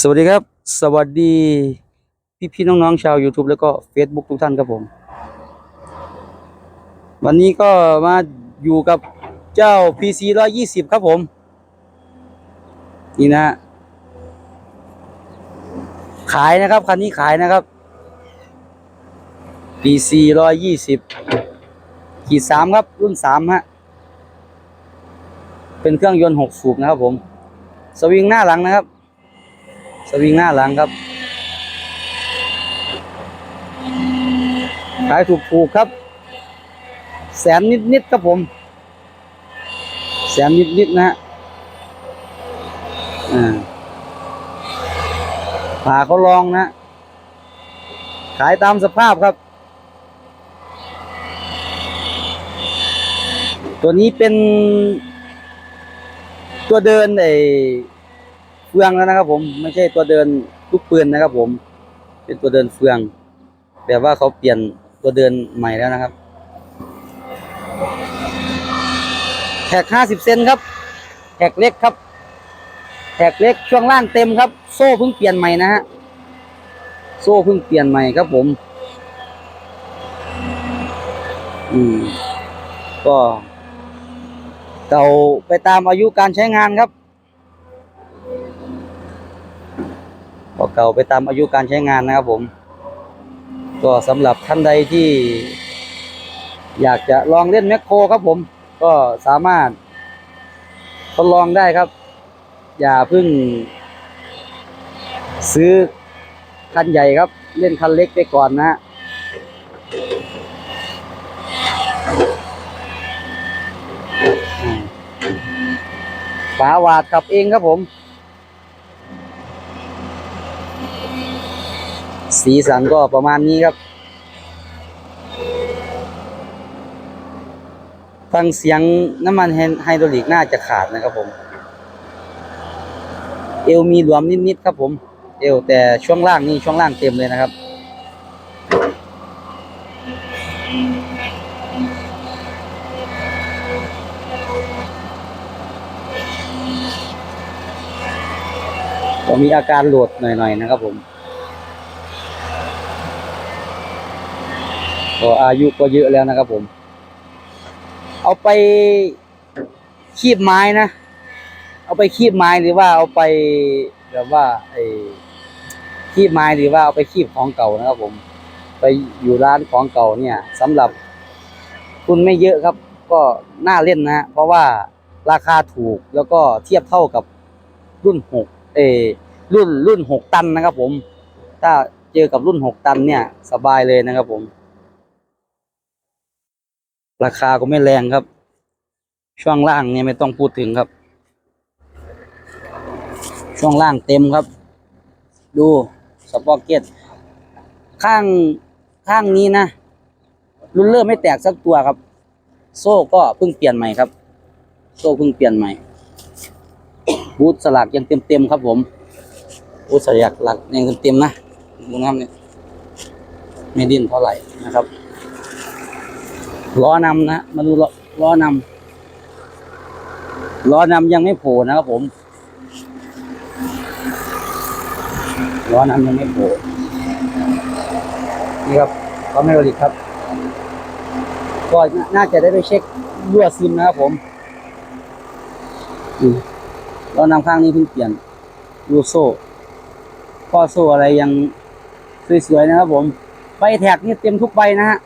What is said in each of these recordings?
สวัสดีครับ สวัสดีพี่พี่ๆน้องๆชาว YouTube แล้วก็ Facebook ทุกท่านครับผม วันนี้ก็มาอยู่กับเจ้า PC 120 ครับผม นี่นะ ขายนะครับ คันนี้ขายนะครับ PC 120 ขีดสามครับ รุ่นสามฮะ เป็นเครื่องยนต์หกสูบนะครับผม สวิงหน้าหลังนะครับ สวิงหน้าหลังครับ ขายถูกๆครับ แสนนิดๆครับผม แสนนิดๆนะฮะอ่าพาเขาลองนะ ขายตามสภาพครับ ตัวนี้เป็นตัวเดินไอ เฟืองแล้วนะครับ ผมไม่ใช่ตัวเดินลูกปืนนะครับ ผม เป็นตัวเดินเฟืองแบบว่าเขาเปลี่ยนตัวเดินใหม่แล้วนะครับแท็กห้าสิบเซนครับแท็กเล็กครับแท็กเล็กช่วงล่างเต็มครับ โซ่เพิ่งเปลี่ยนใหม่นะฮะโซ่เพิ่งเปลี่ยนใหม่ครับผม อืมก็เก่าไปตามอายุการใช้งานครับ ก็เก่าไปตามอายุการใช้งานนะครับผม ก็สำหรับท่านใดที่ อยากจะลองเล่นแมคโครครับผม ก็สามารถทดลองได้ครับ อย่าเพิ่ง ซื้อคันใหญ่ครับ เล่นคันเล็กไปก่อนนะฮะฝาหวาดขับเองครับผม สีสันก็ประมาณนี้ครับ ฟังเสียงน้ำมันไฮดรอลิกน่าจะขาดนะครับผม เอวมีหลวมนิดๆครับผม เอวแต่ช่วงล่างนี่ช่วงล่างเต็มเลยนะครับก็มีอาการโหลดหน่อยๆนะครับผม ก็อายุก็เยอะแล้วนะครับผม เอาไปคีบไม้นะ เอาไปคีบไม้หรือว่าเอาไปแบบว่าไอ้คีบไม้หรือว่าเอาไปคีบของเก่านะครับผม ไปอยู่ร้านของเก่าเนี่ยสำหรับทุนไม่เยอะครับ ก็น่าเล่นนะฮะเพราะว่าราคาถูกแล้วก็เทียบเท่ากับรุ่นหกเอรุ่นรุ่นหกตันนะครับผม ถ้าเจอกับรุ่นหกตันเนี่ย สบายเลยนะครับผม ราคาก็ไม่แรงครับ ช่วงล่างเนี่ยไม่ต้องพูดถึงครับ ช่วงล่างเต็มครับ ดูสปอเก็ตข้างข้างนี้นะรุ่นเริ่มไม่แตกสักตัวครับ โซ่ก็เพิ่งเปลี่ยนใหม่ครับ โซ่เพิ่งเปลี่ยนใหม่บูทสลักยังเต็มๆครับ ผมบูทสลักหลักยังเต็มๆนะดูนะครับเนี่ยไม่ดิ้นเท่าไหร่นะครับ ล้อนำนะมาดูล้อล้อนำล้อนำยังไม่โผล่นะครับผมล้อนำยังไม่โผล่นี่ครับเขาไม่รลิครับก็น่าจะได้ไปเช็ครั่วซึมนะครับผมล้อนำข้างนี้เพิ่งเปลี่ยนดูโซ่ข้อโซ่อะไรยังสวยๆนะครับผมใบแท็กนี่เต็มทุกใบนะฮะ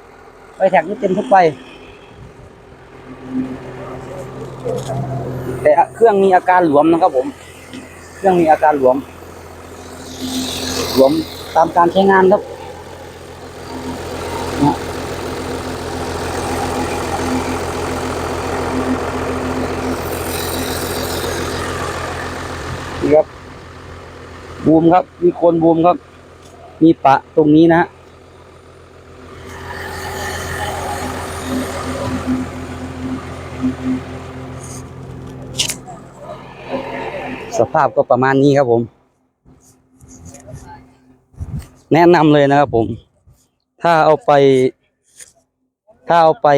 ใบแท็กนี่เต็มทุกใบแต่เครื่องมีอาการหลวมนะครับผม เครื่องมีอาการหลวม หลวมตามการใช้งานครับนี่ครับบูมครับ มีโคนบูมครับ มีปะตรงนี้นะฮะ สภาพก็ประมาณนี้ครับผม แนะนำเลยนะครับผม ถ้าเอาไป ถ้าเอาไป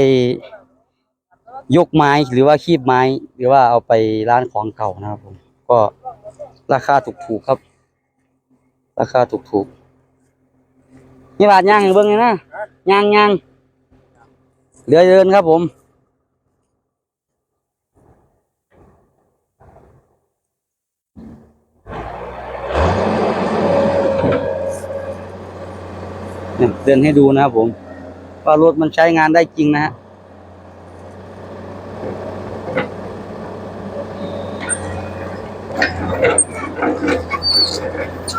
ยกไม้หรือว่าคีบไม้ หรือว่าเอาไปร้านของเก่านะครับผม ก็ราคาถูกๆครับ ราคาถูกๆนี่บาทย่างเบิ่งเลยนะย่างย่างเหลือเดินครับผม เนี่ยเดินให้ดูนะครับผม ว่ารถมันใช้งานได้จริงนะฮะ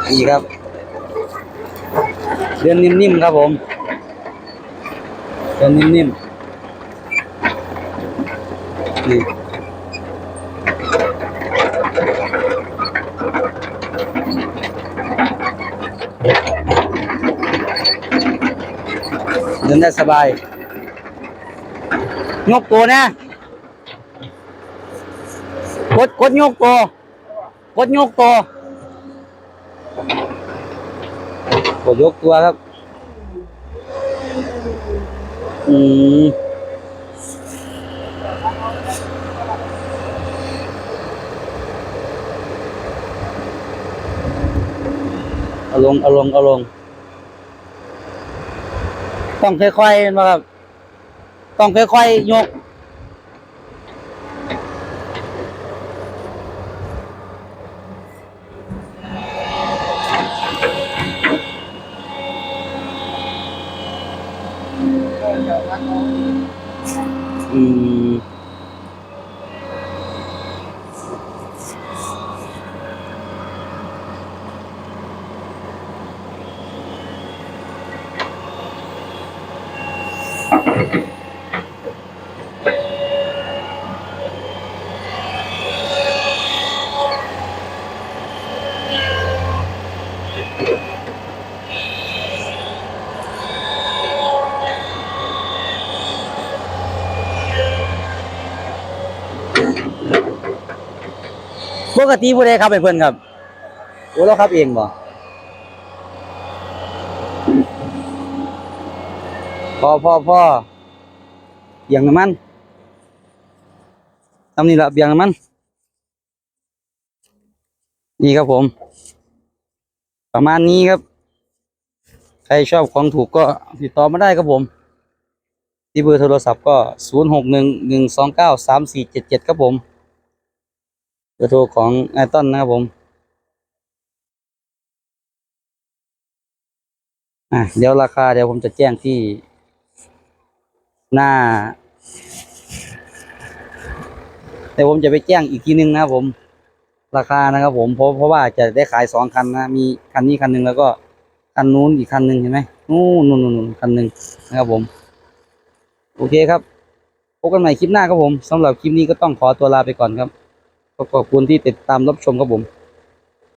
นี่ครับ เดินนิ่มๆครับผม เดินนิ่มๆนี่ เดินได้สบาย ยกตัวนะกดกดยกตัวกดยกตัวกดยกตัวครับ อืมเอาลงเอาลงเอาลง ต้องค่อยๆนะครับ ต้องค่อยๆยก กติผู้ใดครับเป็นเพื่อนครับโอ้เราครับเองบ่พอพอพอเบี่ยงน้ำมันทำนี่ละเบี่ยงน้ำมัน นี่ครับผม ประมาณนี้ครับ ใครชอบของถูกก็ติดต่อมาได้ครับผม ที่เบอร์โทรศัพท์ก็ศูนย์หกหนึ่งหนึ่งสองเก้าสามสี่เจ็ดเจ็ดครับผม บอร์โทรของไอต้นนะครับผมอะเดี๋ยวราคาเดี๋ยวผมจะแจ้งที่ หน้าเดี๋ยวผมจะไปแจ้งอีกทีนึงนะครับผม ราคานะครับผมเพราะเพราะว่าจะได้ขายสองคันนะมีคันนี้คันหนึ่งแล้วก็คันนู้นอีกคันหนึ่งเห็นไหมนู่นนู่นนู่นนู่นคันหนึ่งนะครับผม โอเคครับพบกันใหม่คลิปหน้าครับผมสำหรับคลิปนี้ก็ต้องขอตัวลาไปก่อนครับ ขอบคุณที่ติดตามรับชมครับผม